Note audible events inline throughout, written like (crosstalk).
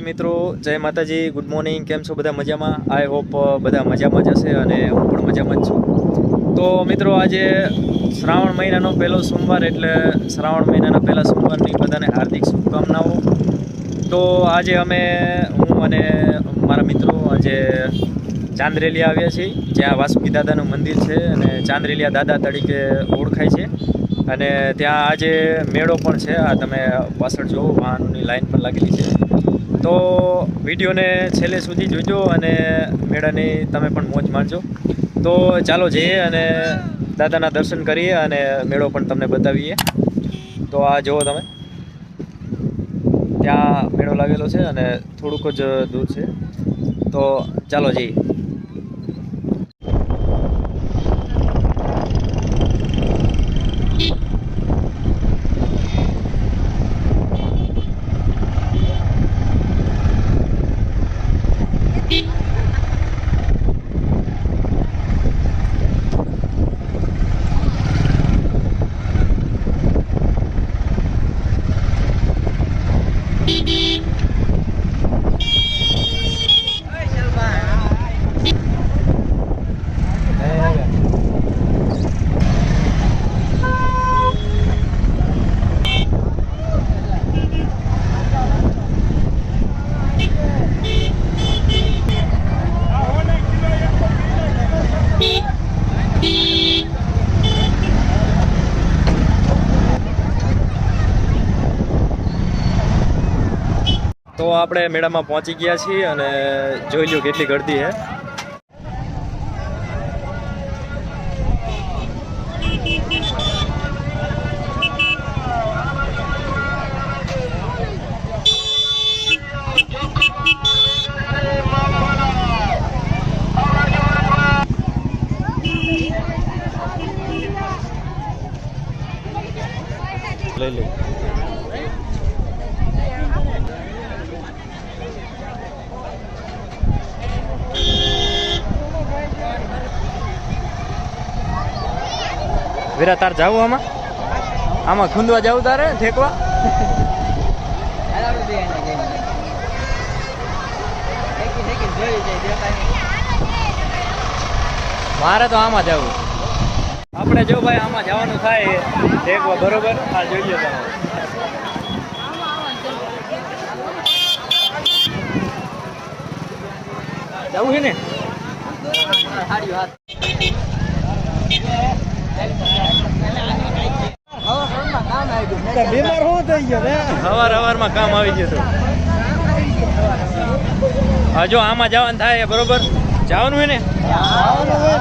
મિત્રો, જય માતાજી ગુડ મોર્નિંગ કેમ છો બધા મજામાં? આઈ હોપ બધા મજામાં જ હશે અને હું પણ મજામાં જ છું. તો મિત્રો, આજે શ્રાવણ મહિનાનો પહેલો સોમવાર એટલે શ્રાવણ મહિનાના પહેલા સોમવારની બધાને હાર્દિક શુભકામનાઓ. તો આજે અમે, હું અને મારા મિત્રો આજે ચાંદરેલિયા આવ્યા છીએ, જ્યાં વાસુકી દાદાનું મંદિર છે અને ચાંદરેલિયા દાદા તરીકે ઓળખાય છે. અને ત્યાં આજે મેળો પણ છે, આ તમે પાછળ જુઓ વાહનોની લાઈન પણ લાગેલી છે. તો વિડીયોને છેલ્લે સુધી જોજો અને મેળાની તમે પણ મોજ માણજો. તો ચાલો જઈએ અને દાદાના દર્શન કરીએ અને મેળો પણ તમને બતાવીએ. તો આ જુઓ તમે. ત્યાં મેળો લાગેલો છે અને થોડુંક જ દૂર છે. તો ચાલો જઈએ. તો આપણે મેળામાં પહોંચી ગયા છીએ અને જોઈ લ્યો કેટલી ગળદી છે. વીરા તાર જાવું આમાં? આમાં ખૂંદવા જાવું તારે? ઠેકવા? મારે તો આમાં જવું. આપણે જો ભાઈ આમાં જવાનું થાય, ઠેકવા, બરોબર? આ જોઈએ તમે જવું છે ને? બીમાર હું થઈ ગયો હવાર હવારમાં કામ આવી ગયું હતું. હા આમાં જવાનું થાય બરોબર. જવાનું હોય ને?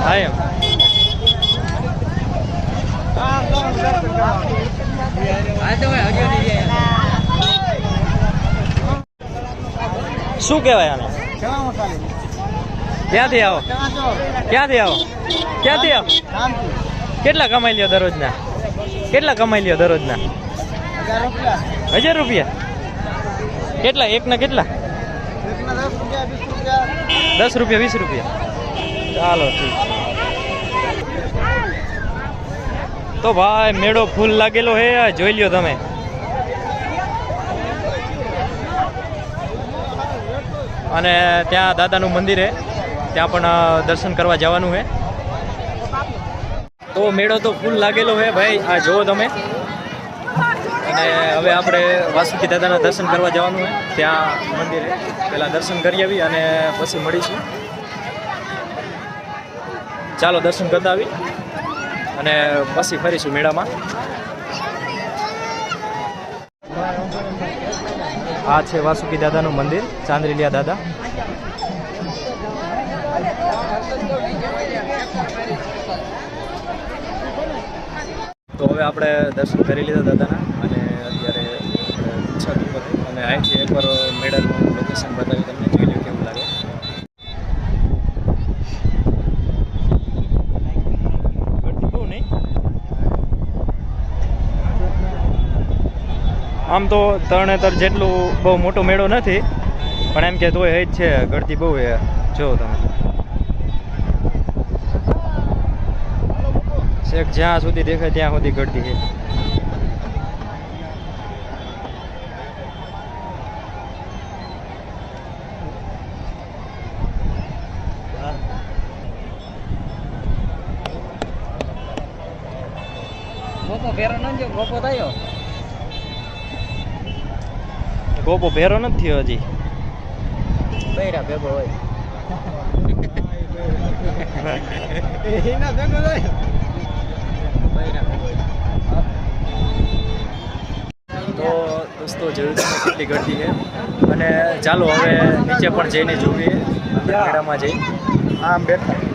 હા, એમ. શું કહેવાય આને? ક્યાંથી આવો? ક્યાંથી આવો? ક્યાંથી આવો? કેટલા કમાઈ લ્યો દરરોજના? કેટલા કમાઈ લ્યો દરરોજના? હજાર રૂપિયા? કેટલા? એકના કેટલા? દસ રૂપિયા, વીસ રૂપિયા. ચાલો, ઠીક. તો ભાઈ, મેળો ફૂલ લાગેલો હે. જોઈ લ્યો તમે. અને ત્યાં દાદાનું મંદિર હે. ત્યાં પણ દર્શન કરવા જવાનું છે તો મેળો તો ફૂલ લાગેલો છે ભાઈ. આ જુઓ તમે. અને હવે આપણે વાસુકી દાદાના દર્શન કરવા જવાનું હોય ત્યાં મંદિરે પહેલાં દર્શન કરી આવી અને પછી મળીશું. ચાલો દર્શન કરતા આવી. અને પછી ફરીશું મેળામાં. આ છે વાસુકી દાદાનું મંદિર, ચાંદરેલિયા દાદા. તો હવે આપણે દર્શન કરી લીધા દાદાના અને અત્યારે આપણે છત ઉપર અને અહીંથી એકવાર મેળાનું લોકેશન બતાવી તમને, જોઈ લો કેવું લાગે. આમ તો તરણેતર જેટલું બહુ મોટો મેળો નથી, પણ એમ કે તોય જ છે, ગળતી બહુ એ જો તમે. એક જ્યાં સુધી દેખાય ત્યાં સુધી ઘટતી છે. ગોપો થયો ગોપો ભેરો નથી થયો હજી. બૈરા ભેગો હોય. (laughs) ભેગો થાય. તો દોસ્તો તમે કેટલી ગળતી છે. અને ચાલો, હવે નીચે પણ જઈને જોઈએ. મેળામાં જઈ. આમ બેઠા.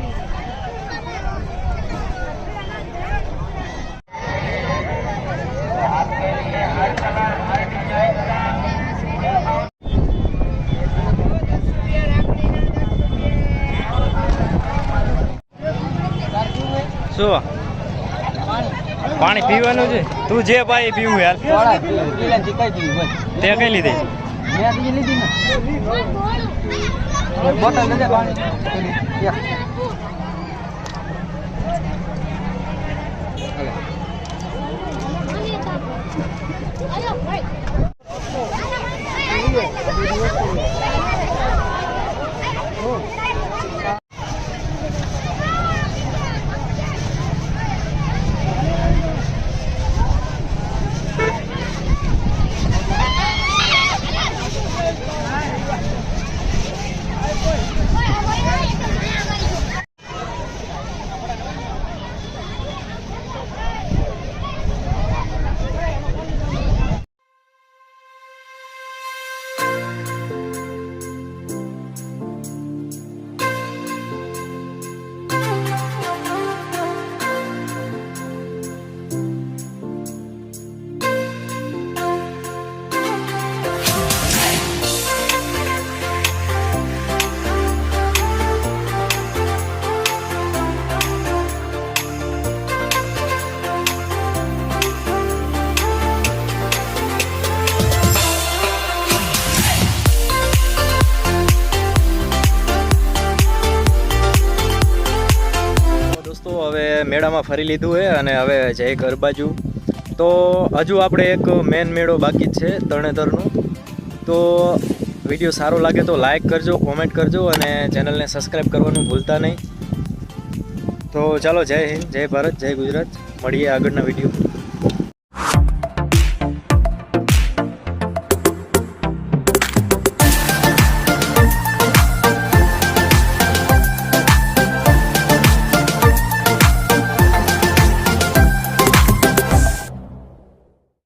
શું પાણી પીવાનું છે? તું જે ભાઈ પીવું યાર. તે કઈ લીધી? બોટલ મેળામાં ફરી લીધું છે અને હવે જય ઘર બાજુ. તો હજુ આપણે એક મેન મેળો બાકી જ છે તરણેતરનો. તો વીડિયો સારો લાગે તો લાઇક કરજો કોમેન્ટ કરજો અને ચેનલને સબસ્ક્રાઈબ કરવાનું ભૂલતા નહીં. તો ચાલો જય હિન્દ, જય ભારત, જય ગુજરાત. મળીએ આગળના વીડિયો